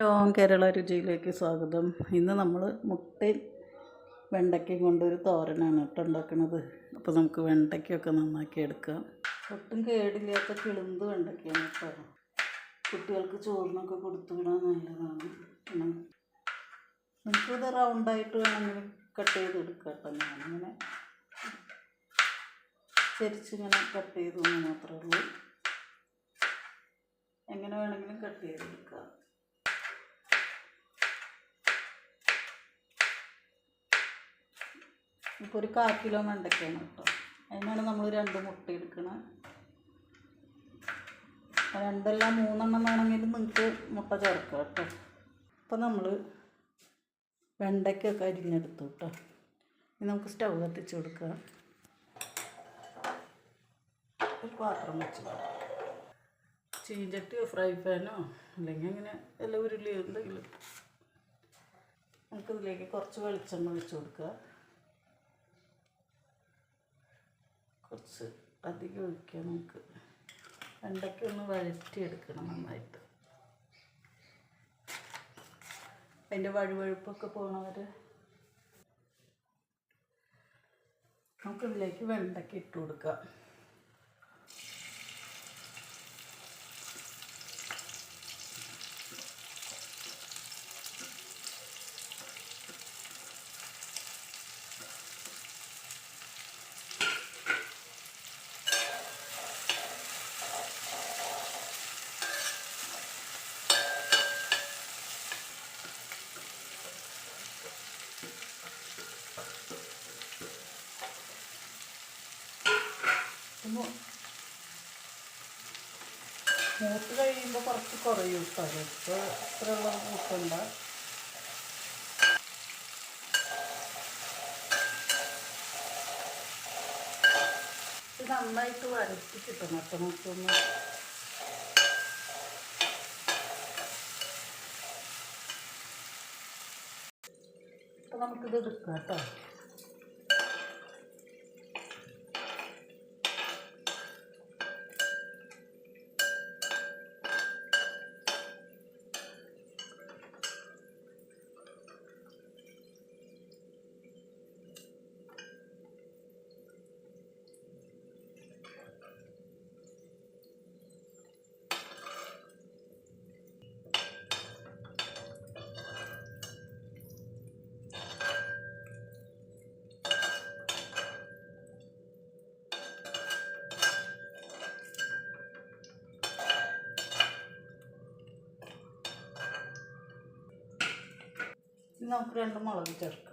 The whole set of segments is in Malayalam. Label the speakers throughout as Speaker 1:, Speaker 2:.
Speaker 1: ഹലോ കേരള രുചിയിലേക്ക് സ്വാഗതം. ഇന്ന് നമ്മൾ മുട്ടയും വെണ്ടയ്ക്കയും കൊണ്ടൊരു തോരനാണ് കേട്ടോ ഉണ്ടാക്കുന്നത് അപ്പോൾ നമുക്ക് വെണ്ടയ്ക്കൊക്കെ നന്നാക്കി എടുക്കാം. ഒട്ടും കേടില്ലാത്ത കിളുന്ത് വെണ്ടയ്ക്കയാണ് കേട്ടോ. കുട്ടികൾക്ക് ചോറിനൊക്കെ കൊടുത്തു വിടാൻ നല്ലതാണ്. നമുക്കിത് റൗണ്ടായിട്ട് വേണമെങ്കിൽ കട്ട് ചെയ്തെടുക്കാം കേട്ടോ ഞാനിങ്ങനെ ചരിച്ചിങ്ങനെ കട്ട് ചെയ്തു മാത്രമേ ഉള്ളൂ. എങ്ങനെ വേണമെങ്കിലും കട്ട് ചെയ്തെടുക്കാം. ഇപ്പോൾ ഒരു കാ കിലോ വെണ്ടയ്ക്കാണ് കേട്ടോ. അതിനാണ് നമ്മൾ രണ്ട് മുട്ട എടുക്കണം. രണ്ടല്ല മൂന്നെണ്ണം വേണമെങ്കിൽ നിങ്ങൾക്ക് മുട്ട ചേർക്കാം കേട്ടോ. അപ്പോൾ നമ്മൾ വെണ്ടയ്ക്കൊക്കെ അരിഞ്ഞെടുത്തു കേട്ടോ. ഇനി നമുക്ക് സ്റ്റൗ കത്തിച്ച് കൊടുക്കുക ഒരു പാത്രം വെച്ച് ചീഞ്ചട്ടിയോ ഫ്രൈ പാനോ അല്ലെങ്കിൽ അങ്ങനെ എല്ലാം ഉരുളിയോ എന്തെങ്കിലും. നമുക്കിതിലേക്ക് കുറച്ച് വെളിച്ചെണ്ണ ഒഴിച്ച് കൊടുക്കുക കുറച്ച് അധികം ഒഴിക്കാം നമുക്ക് വെണ്ടയ്ക്ക ഒന്ന് വഴറ്റിയെടുക്കണം നന്നായിട്ട്. അതിന്റെ വഴുവഴുപ്പൊക്കെ പോകണവരെ നമുക്കിതിലേക്ക് വെണ്ടയ്ക്ക ഇട്ട് കൊടുക്കാം. ഒന്ന് മൂത്ത് കഴിയുമ്പോൾ കുറച്ച് കുറയും കേട്ടോ ഇപ്പോൾ ഇത്രയുള്ള മൂക്കണ്ട ഇത് നന്നായിട്ട് വരട്ടി കിട്ടണം കേട്ടോ നമുക്കൊന്ന് അപ്പം നമുക്കിത് എടുക്കാം കേട്ടോ നമുക്ക് രണ്ട് മുളക് ചേർക്കാം.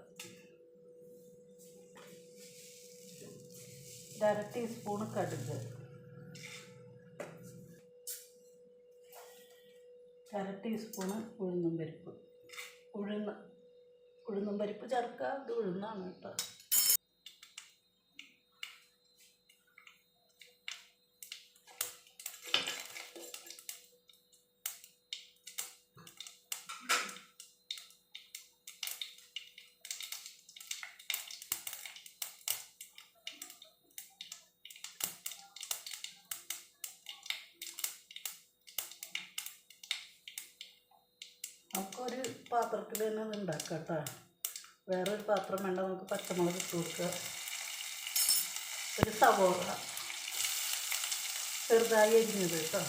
Speaker 1: അര ടീസ്പൂണ് കടുക്. അര ടീസ്പൂണ് ഉഴുന്നും പരിപ്പ്. ഉഴുന്ന് ഉഴുന്നും പരിപ്പ് ചേർക്കുക അത് ഉഴുന്നാണ് കേട്ടോ. പാത്രത്തിൽ തന്നെ അത് ഉണ്ടാക്കാം കേട്ടോ. വേറൊരു പാത്രം വേണ്ട നമുക്ക് പച്ചമുളക് ഇട്ട് കൊടുക്കുക. ഒരു സവോള. ചെറുതായി അരിഞ്ഞത് കേട്ടോ.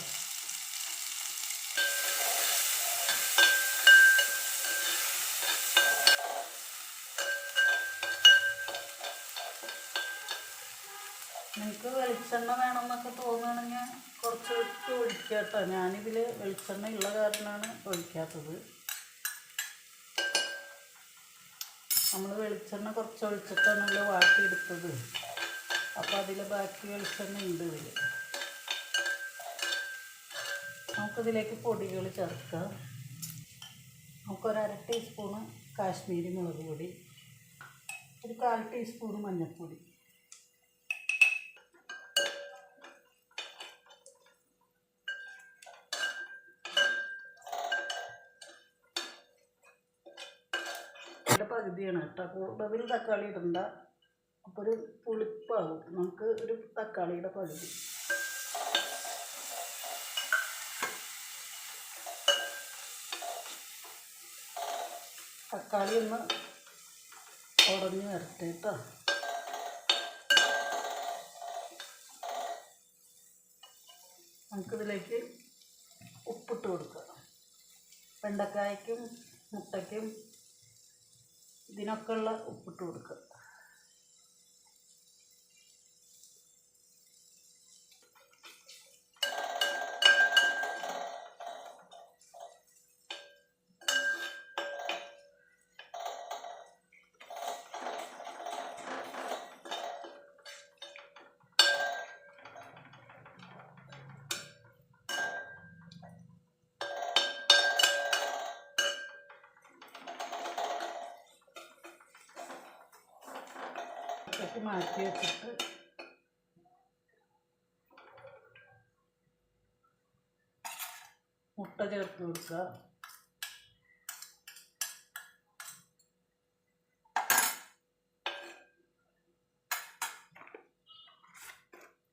Speaker 1: നിങ്ങൾക്ക് വെളിച്ചെണ്ണ വേണമെന്നൊക്കെ തോന്നുകയാണെങ്കിൽ കുറച്ച് ഒഴിക്കാം കേട്ടോ. ഞാനിതിൽ വെളിച്ചെണ്ണ ഉള്ള കാരണമാണ് ഒഴിക്കാത്തത്. നമ്മൾ വെളിച്ചെണ്ണ കുറച്ച് ഒഴിച്ചിട്ടാണല്ലോ വാട്ടിയെടുത്തത്. അപ്പോൾ അതിൽ ബാക്കി വെളിച്ചെണ്ണ ഉണ്ട് ഇതിൽ നമുക്കിതിലേക്ക് പൊടികൾ ചേർക്കാം. നമുക്കൊരര ടീസ്പൂണ് കാശ്മീരി മുളക് പൊടി ഒരു കാൽ ടീസ്പൂണ് മഞ്ഞൾപ്പൊടി. ഇതിന്റെ പകുതിയാണ് കേട്ടോ. കൂടുതൽ തക്കാളി ഇടണ്ട. അപ്പോൾ ഒരു പുളിപ്പാകും നമുക്ക് ഒരു തക്കാളിയുടെ പകുതി. തക്കാളി ഒന്ന് ഉടഞ്ഞ് വരട്ടെ കേട്ടോ. നമുക്കിതിലേക്ക് ഉപ്പിട്ട് കൊടുക്കാം വെണ്ടക്കായ്ക്കും മുട്ടയ്ക്കും ഇതിനൊക്കെ ഉള്ള ഉപ്പിട്ട് കൊടുക്കുക. ഇതൊക്കെ മാറ്റി വെച്ചിട്ട് മുട്ട ചേർത്ത് കൊടുക്കുക.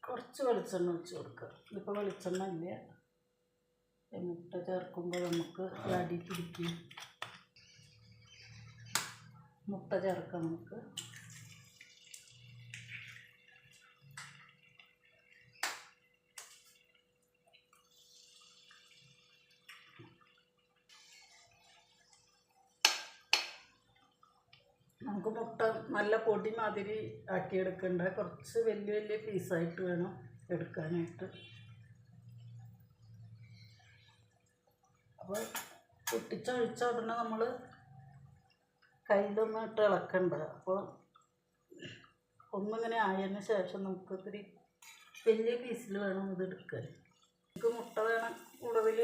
Speaker 1: കുറച്ച് വെളിച്ചെണ്ണ ഒഴിച്ച് കൊടുക്കുക. ഇതിപ്പോൾ വെളിച്ചെണ്ണ ഇല്ല മുട്ട ചേർക്കുമ്പോൾ നമുക്ക് അടി പിടിക്കും. മുട്ട ചേർക്കാം നമുക്ക്. നമുക്ക് മുട്ട നല്ല പൊടി മാതിരി ആക്കിയെടുക്കണ്ട. കുറച്ച് വലിയ വലിയ പീസായിട്ട് വേണം എടുക്കാനായിട്ട്. അപ്പോൾ പൊട്ടിച്ചൊഴിച്ച ഉടനെ നമ്മൾ കയ്യിലൊന്നും ഇട്ട് ഇളക്കണ്ട. അപ്പോൾ ഒന്നിങ്ങനെ ആയതിന് ശേഷം നമുക്ക് ഒത്തിരി വലിയ പീസിൽ വേണം ഇത് എടുക്കാൻ. നമുക്ക് മുട്ട വേണം കൂടുതൽ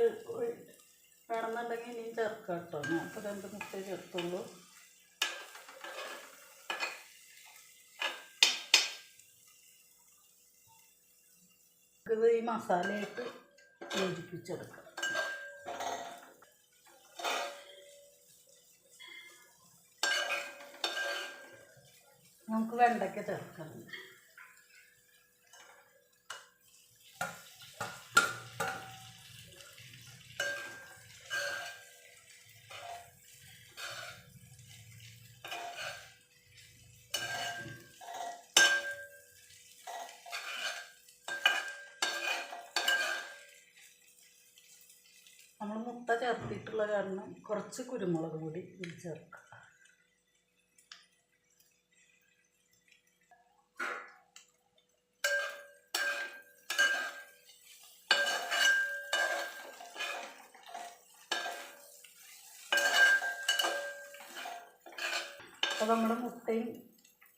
Speaker 1: വേണമെന്നുണ്ടെങ്കിൽ ഇനിയും ചേർക്കാം കേട്ടോ. ഞാൻ അപ്പോൾ രണ്ട് മുട്ട ചേർത്തുള്ളൂ. ഇത് ഈ മസാലയായിട്ട് യോജിപ്പിച്ചെടുക്കാം. നമുക്ക് വെണ്ടയ്ക്ക ചേർക്കാം നമ്മൾ മുട്ട ചേർത്തിട്ടുള്ള കാരണം കുറച്ച് കുരുമുളക് കൂടി ചേർക്കുക അപ്പോൾ നമ്മുടെ മുട്ടയും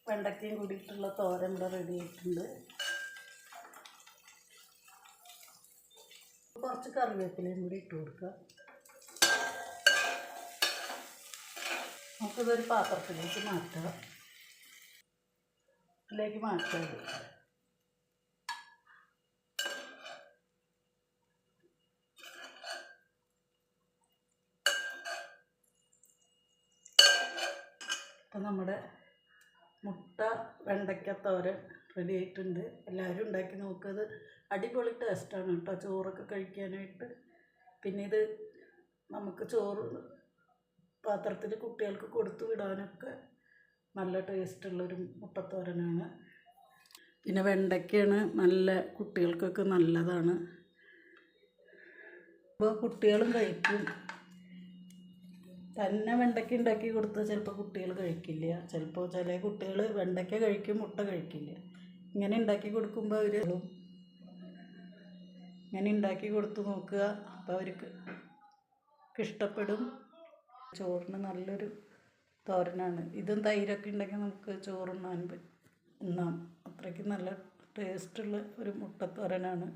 Speaker 1: വെണ്ടയ്ക്കയും കൂടിയിട്ടുള്ള തോരൻ ഇവിടെ റെഡി ആയിട്ടുണ്ട്. കുറച്ച് കറിവേപ്പിലയും കൂടി ഇട്ട് കൊടുക്കുക നമുക്കിതൊരു പാത്രത്തിലേക്ക് മാറ്റുക ഇതിലേക്ക് മാറ്റുക. അപ്പം നമ്മുടെ മുട്ട വെണ്ടയ്ക്ക തോരൻ റെഡി ആയിട്ടുണ്ട് എല്ലാവരും ഉണ്ടാക്കി നോക്കത് അടിപൊളി ടേസ്റ്റാണ് കേട്ടോ ചോറൊക്കെ കഴിക്കാനായിട്ട്. പിന്നെ ഇത് നമുക്ക് ചോറ് പാത്രത്തിൽ കുട്ടികൾക്ക് കൊടുത്തു വിടാനൊക്കെ നല്ല ടേസ്റ്റുള്ളൊരു മുട്ടത്തോരനാണ്. പിന്നെ വെണ്ടയ്ക്കയാണ് നല്ല കുട്ടികൾക്കൊക്കെ നല്ലതാണ്. അപ്പോൾ കുട്ടികളും കഴിക്കും. തന്നെ വെണ്ടയ്ക്ക ഉണ്ടാക്കി കൊടുത്താൽ ചിലപ്പോൾ കുട്ടികൾ കഴിക്കില്ല. ചിലപ്പോൾ ചില കുട്ടികൾ വെണ്ടയ്ക്ക കഴിക്കും മുട്ട കഴിക്കില്ല. ഇങ്ങനെ ഉണ്ടാക്കി കൊടുക്കുമ്പോൾ അവർ ഇങ്ങനെ ഉണ്ടാക്കി കൊടുത്ത് നോക്കുക. അപ്പോൾ അവർക്ക് ഇഷ്ടപ്പെടും. ചോറിന് നല്ലൊരു തോരനാണ്. ഇതും തൈരൊക്കെ ഉണ്ടെങ്കിൽ നമുക്ക് ചോറുണ്ണാൻ പറ്റും ഉണ്ണാം അത്രയ്ക്ക് നല്ല ടേസ്റ്റുള്ള ഒരു മുട്ടത്തോരനാണ്.